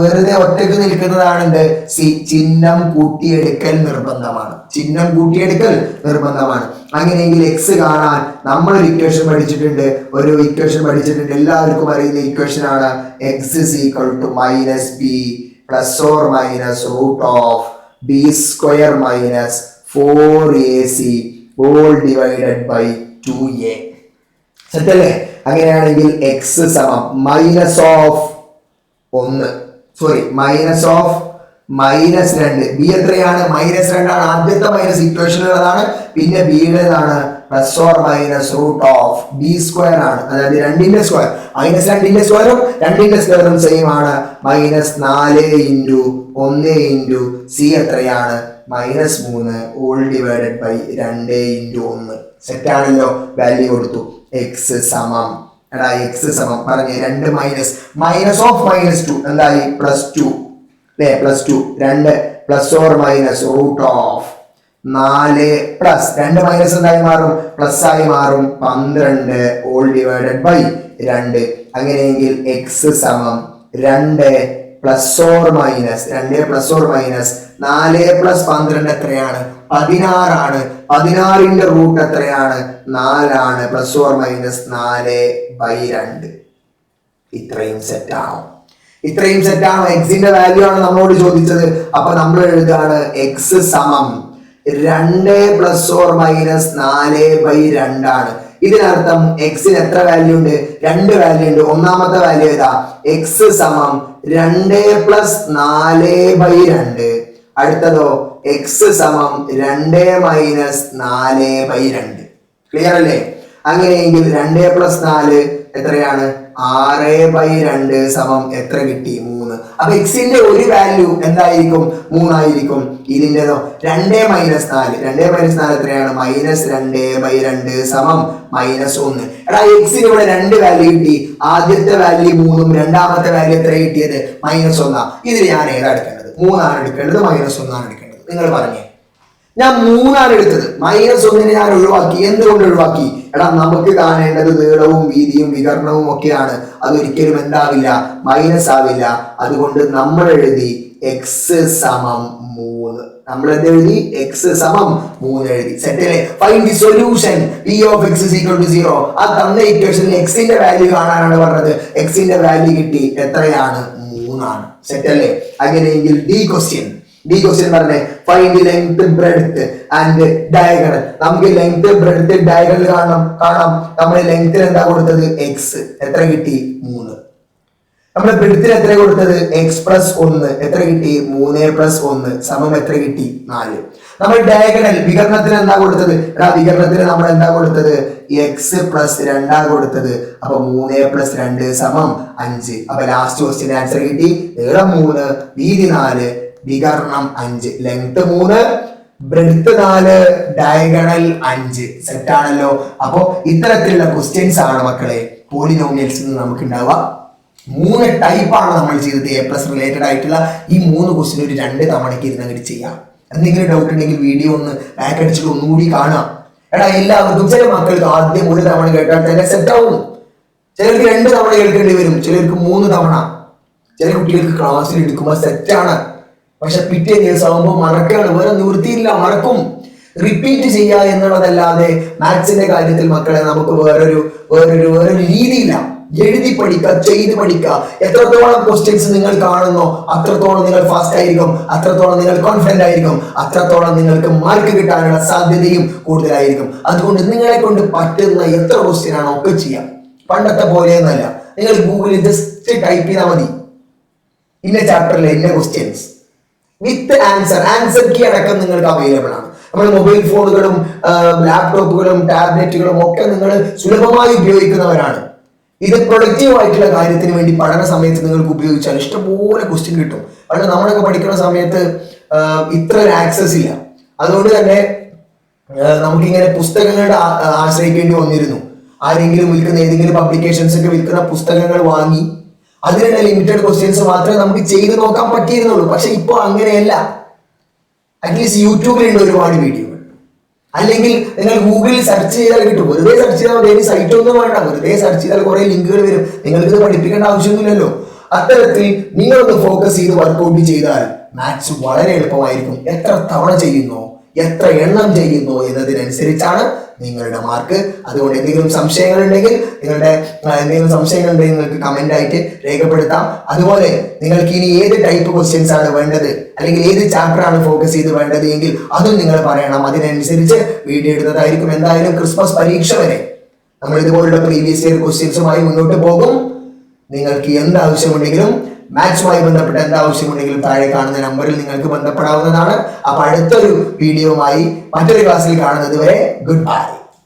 വെറുതെ ഒറ്റയ്ക്ക് നിൽക്കുന്നതാണ് എന്ത് സി ചിഹ്നം കൂട്ടിയെടുക്കൽ നിർബന്ധമാണ്. ചിഹ്നം കൂട്ടിയെടുക്കൽ നിർബന്ധമാണ്. അങ്ങനെയെങ്കിൽ എക്സ് കാണാൻ നമ്മൾ ഒരു ഇക്വേഷൻ പഠിച്ചിട്ടുണ്ട്. ഒരു ഇക്വേഷൻ പഠിച്ചിട്ടുണ്ട്. എല്ലാവർക്കും അറിയുന്ന ഇക്വേഷൻ ആണ് x is equal to minus b plus or minus root of b square minus four a c all divided by two a സെറ്റല്ലേ അങ്ങനെയാണെങ്കിൽ എക്സ് സമം മൈനസ് ഓഫ് ഒന്ന്. സോറി മൈനസ് ഓഫ് മൈനസ് രണ്ട്. B എത്രയാണ്? Minus രണ്ടാണ്. ആദ്യത്തെ minus ഇക്വേഷനുള്ളതാണ് പിന്നെ ബിയുടേതാണ് plus or minus root of b square ആണ്. അതായത് രണ്ടിന്റെ സ്ക്വയർ മൈനസ് രണ്ടിന്റെ സ്ക്വയറും രണ്ടിന്റെ സ്ക്വയറും സെയിം ആണ്. മൈനസ് നാല് ഇന്റു ഒന്ന് ഇന്റു സി എത്രയാണ്? മൈനസ് മൂന്ന് ഓൾ ഡിവൈഡഡ് ബൈ രണ്ട് ഇന്റു ഒന്ന്. സെറ്റ് ആണല്ലോ. വാല്യൂ കൊടുത്തു. എക്സ് സമം. എടാ എക്സ് സമം. പറഞ്ഞ രണ്ട് minus minus of minus two എന്തായി പ്ലസ് ടു അല്ലേ പ്ലസ് ടു രണ്ട് plus or minus root of നാല് പ്ലസ് രണ്ട് മൈനസ് എന്തായി മാറും? പ്ലസ് ആയി മാറും. പന്ത്രണ്ട് ഓൾ ഡിവൈഡഡ് ബൈ രണ്ട്. അങ്ങനെയെങ്കിൽ എക്സ് സമം രണ്ട് പ്ലസ് ഓർ മൈനസ് രണ്ട് പ്ലസ് ഓർ മൈനസ് നാല് പ്ലസ് പന്ത്രണ്ട് എത്രയാണ്? പതിനാറാണ്. പതിനാറിന്റെ റൂട്ട് എത്രയാണ്? നാലാണ്. പ്ലസ് ഓർ മൈനസ് നാല് ബൈ രണ്ട്. ഇത്രയും സെറ്റ് ആവും. ഇത്രയും സെറ്റ് ആവും. എക്സിന്റെ വാല്യൂ ആണ് നമ്മളോട് ചോദിച്ചത്. അപ്പൊ നമ്മൾ എഴുതാണ് എക്സ് സമം രണ്ട് പ്ലസ് ഓർ മൈനസ് നാല് ബൈ രണ്ടാണ്. ഇതിനർത്ഥം എക്സിന് എത്ര വാല്യൂ ഉണ്ട്? രണ്ട് വാല്യൂ ഉണ്ട്. ഒന്നാമത്തെ വാല്യൂ ഏതാ? എക്സ് സമം രണ്ട് പ്ലസ് നാല് ബൈ രണ്ട്. അടുത്തതോ എക്സ് സമം രണ്ട് മൈനസ് നാല് ബൈ രണ്ട്. ക്ലിയർ അല്ലേ? അങ്ങനെയെങ്കിൽ രണ്ട് പ്ലസ് നാല് എത്രയാണ്? ആറ് ബൈ രണ്ട് സമം എത്ര കിട്ടി? മൂന്ന്. അപ്പൊ എക്സിന്റെ ഒരു വാല്യൂ എന്തായിരിക്കും? മൂന്നായിരിക്കും. ഇതിന്റെതോ രണ്ട് മൈനസ് നാല്. രണ്ട് മൈനസ് നാല് എത്രയാണ്? മൈനസ് രണ്ട് ബൈ രണ്ട് സമം മൈനസ് ഒന്ന്. എടാ എക്സിന് ഇവിടെ രണ്ട് വാല്യൂ കിട്ടി. ആദ്യത്തെ വാല്യൂ മൂന്നും രണ്ടാമത്തെ വാല്യൂ എത്ര കിട്ടിയത്? മൈനസ് ഒന്നാ. ഇതിൽ ഞാൻ ഏതാ എടുക്കേണ്ടത് മൂന്നാണ് എടുക്കേണ്ടത് മൈനസ് ഒന്നാണ് എടുക്കേണ്ടത്. നിങ്ങൾ പറഞ്ഞേ. ഞാൻ മൂന്നാണ് എടുത്തത്. മൈനസ് ഒന്നിനെ ഞാൻ ഒഴിവാക്കി. എന്തുകൊണ്ട് ഒഴിവാക്കി? എടാ നമുക്ക് കാണേണ്ടത് നീളവും വീതിയും വികരണവും ഒക്കെയാണ്. അതൊരിക്കലും എന്താവില്ല? മൈനസ് ആവില്ല. അതുകൊണ്ട് നമ്മൾ എഴുതി എക്സ് സമം മൂന്ന്. നമ്മൾ എന്ത് എഴുതി? എക്സ് സമം മൂന്ന് എഴുതി. സെറ്റല്ലേ find the solution p of x is equal to zero ആ തന്ന ഇക്വേഷനിൽ എക്സിന്റെ വാല്യൂ കാണാനാണ് പറഞ്ഞത്. എക്സിന്റെ വാല്യൂ കിട്ടി. എത്രയാണ്? മൂന്നാണ്. സെറ്റല്ലേ അങ്ങനെയെങ്കിൽ ഡി ക്വസ്റ്റ്യൻ ഡി ക്വസ്റ്റ്യൻ പറഞ്ഞേ find length breadth and diagonal നമുക്ക് ലെങ്ത് ബ്രെഡ്ത്ത് ഡയഗണൽ കാണണം. കാണാം. നമ്മൾ ലെങ്ത്തിൽ എന്താ കൊടുത്തത്? എക്സ് എത്ര കിട്ടി? മൂന്ന്. നമ്മുടെ ബ്രെഡ്ത്തിൽ എത്ര കൊടുത്തത്? എക്സ് പ്ലസ് ഒന്ന്. എത്ര കിട്ടി? മൂന്ന് പ്ലസ് ഒന്ന്. സമം എത്ര കിട്ടി? നാല്. നമ്മൾ ഡയഗണൽ വികരണത്തിന് എന്താ കൊടുത്തത്? എടാ വികരണത്തിന് നമ്മൾ എന്താ കൊടുത്തത്? എക്സ് പ്ലസ് രണ്ടാ കൊടുത്തത്. അപ്പൊ മൂന്ന് പ്ലസ് രണ്ട് സമം അഞ്ച്. അപ്പൊ ലാസ്റ്റ് ക്വസ്റ്റ്യൻ ആൻസർ കിട്ടി. നീളം മൂന്ന് വീതി നാല് വികരണം അഞ്ച്. ലെങ്ത് മൂന്ന് ബ്രെഡ്ത്ത് നാല് ഡയഗണൽ അഞ്ച്. സെറ്റ് ആണല്ലോ. അപ്പോ ഇത്തരത്തിലുള്ള ക്വസ്റ്റ്യൻസ് ആണ് മക്കളെ പോളിനോമിയൽസ് നമുക്ക് ഉണ്ടാവുക മൂന്ന് ടൈപ്പാണ് നമ്മൾ ചെയ്തത് എ പ്ലസ് റിലേറ്റഡ് ആയിട്ടുള്ള. ഈ മൂന്ന് ക്വസ്റ്റ്യൻ ഒരു രണ്ട് തവണയ്ക്ക് ഇതിനങ്ങനെ ചെയ്യാം. എന്തെങ്കിലും ഡൗട്ട് ഉണ്ടെങ്കിൽ വീഡിയോ ഒന്ന് ബാക്ക് അടിച്ചിട്ട് ഒന്നുകൂടി കാണാം. എടാ എല്ലാവർക്കും ചില മക്കൾക്ക് ആദ്യം ഒരു തവണ കേട്ടാൽ തന്നെ സെറ്റ് ആവും. ചിലർക്ക് രണ്ട് തവണ കേൾക്കേണ്ടി വരും ചിലർക്ക് മൂന്ന് തവണ. ചില കുട്ടികൾക്ക് ക്ലാസ്സിൽ എടുക്കുമ്പോൾ സെറ്റാണ് പക്ഷെ പിറ്റേ ദിവസം ആകുമ്പോൾ മറക്കാണ് വേറെ നിവൃത്തിയില്ല മറക്കും. റിപ്പീറ്റ് ചെയ്യുക എന്നുള്ളതല്ലാതെ മാത്സിന്റെ കാര്യത്തിൽ മക്കളെ നമുക്ക് വേറൊരു വേറൊരു വേറൊരു രീതിയില്ല. എഴുതി പഠിക്കുക ചെയ്ത് പഠിക്കുക. എത്രത്തോളം ക്വസ്റ്റ്യൻസ് നിങ്ങൾ കാണുന്നു അത്രത്തോളം നിങ്ങൾ ഫാസ്റ്റ് ആയിരിക്കും. അത്രത്തോളം നിങ്ങൾ കോൺഫിഡന്റ് ആയിരിക്കും. അത്രത്തോളം നിങ്ങൾക്ക് മാർക്ക് കിട്ടാനുള്ള സാധ്യതയും കൂടുതലായിരിക്കും. അതുകൊണ്ട് നിങ്ങളെ കൊണ്ട് പറ്റുന്ന എത്ര ക്വസ്റ്റ്യൻ ആണോ ഒക്കെ ചെയ്യാം. പണ്ടത്തെ പോലെ പോലെയൊന്നല്ല നിങ്ങൾ ഗൂഗിളിൽ ജസ്റ്റ് ടൈപ്പ് ചെയ്താൽ മതി. ഇന്ന ചാപ്റ്ററിലെ ഇന്ന questions with answer answer key അടക്കം നിങ്ങൾക്ക് അവൈലബിൾ ആണ്. നമ്മുടെ മൊബൈൽ ഫോണുകളും ലാപ്ടോപ്പുകളും ടാബ്ലറ്റുകളും ഒക്കെ നിങ്ങൾ സുലഭമായി ഉപയോഗിക്കുന്നവരാണ്. ഇത് പ്രൊഡക്റ്റീവ് ആയിട്ടുള്ള കാര്യത്തിന് വേണ്ടി പഠന സമയത്ത് നിങ്ങൾക്ക് ഉപയോഗിച്ചാൽ ഇഷ്ടംപോലെ ക്വസ്റ്റ്യൻ കിട്ടും. അല്ലെങ്കിൽ നമ്മളൊക്കെ പഠിക്കുന്ന സമയത്ത് ഇത്ര ഒരു ആക്സസ് ഇല്ല. അതുകൊണ്ട് തന്നെ നമുക്കിങ്ങനെ പുസ്തകങ്ങളുടെ ആശ്രയിക്കേണ്ടി വന്നിരുന്നു. ആരെങ്കിലും വിൽക്കുന്ന ഏതെങ്കിലും പബ്ലിക്കേഷൻസ് ഒക്കെ വിൽക്കുന്ന പുസ്തകങ്ങൾ വാങ്ങി അതിനുള്ള ലിമിറ്റഡ് ക്വസ്റ്റ്യൻസ് മാത്രമേ നമുക്ക് ചെയ്ത് നോക്കാൻ പറ്റിയിരുന്നുള്ളൂ. പക്ഷെ ഇപ്പോൾ അങ്ങനെയല്ല. അറ്റ്ലീസ്റ്റ് യൂട്യൂബിലുണ്ട് ഒരുപാട് വീഡിയോകൾ അല്ലെങ്കിൽ നിങ്ങൾ ഗൂഗിളിൽ സെർച്ച് ചെയ്താൽ കിട്ടും. വെറുതെ സെർച്ച് ചെയ്താൽ മതി സൈറ്റ് ഒന്നും വേണ്ട. വെറുതെ സെർച്ച് ചെയ്താൽ കുറെ ലിങ്കുകൾ വരും. നിങ്ങൾക്ക് ഇത് പഠിപ്പിക്കേണ്ട ആവശ്യമൊന്നുമില്ലല്ലോ. അത്തരത്തിൽ നിങ്ങളൊന്ന് ഫോക്കസ് ചെയ്ത് വർക്കൗട്ട് ചെയ്താൽ മാത്സ് വളരെ എളുപ്പമായിരിക്കും. എത്ര തവണ ചെയ്യുന്നു എത്ര എണ്ണം ചെയ്യുന്നു എന്നതിനനുസരിച്ചാണ് നിങ്ങളുടെ മാർക്ക് അതുകൊണ്ട് എന്തെങ്കിലും സംശയങ്ങൾ ഉണ്ടെങ്കിൽ നിങ്ങളുടെ എന്തെങ്കിലും സംശയങ്ങൾ ഉണ്ടെങ്കിൽ നിങ്ങൾക്ക് കമന്റ് ആയിട്ട് രേഖപ്പെടുത്താം. അതുപോലെ നിങ്ങൾക്ക് ഇനി ഏത് ടൈപ്പ് ക്വസ്റ്റ്യൻസ് ആണ് വേണ്ടത്? അല്ലെങ്കിൽ ഏത് ചാപ്റ്ററാണ് ഫോക്കസ് ചെയ്ത് വേണ്ടത് എങ്കിൽ അതും നിങ്ങൾ പറയണം. അതിനനുസരിച്ച് വീഡിയോ എടുത്തതായിരിക്കും. എന്തായാലും ക്രിസ്മസ് പരീക്ഷ വരെ നമ്മൾ ഇതുപോലുള്ള പ്രീവിയസ് ഇയർ ക്വസ്റ്റ്യൻസുമായി മുന്നോട്ട് പോകും. നിങ്ങൾക്ക് എന്ത് ആവശ്യമുണ്ടെങ്കിലും മാത്സുമായി ബന്ധപ്പെട്ട എന്ത് ആവശ്യമുണ്ടെങ്കിലും താഴെ കാണുന്ന നമ്പറിൽ നിങ്ങൾക്ക് ബന്ധപ്പെടാവുന്നതാണ്. അപ്പൊ അടുത്തൊരു വീഡിയോമായി മറ്റൊരു ക്ലാസ്സിൽ കാണുന്നത് വരെ ഗുഡ് ബൈ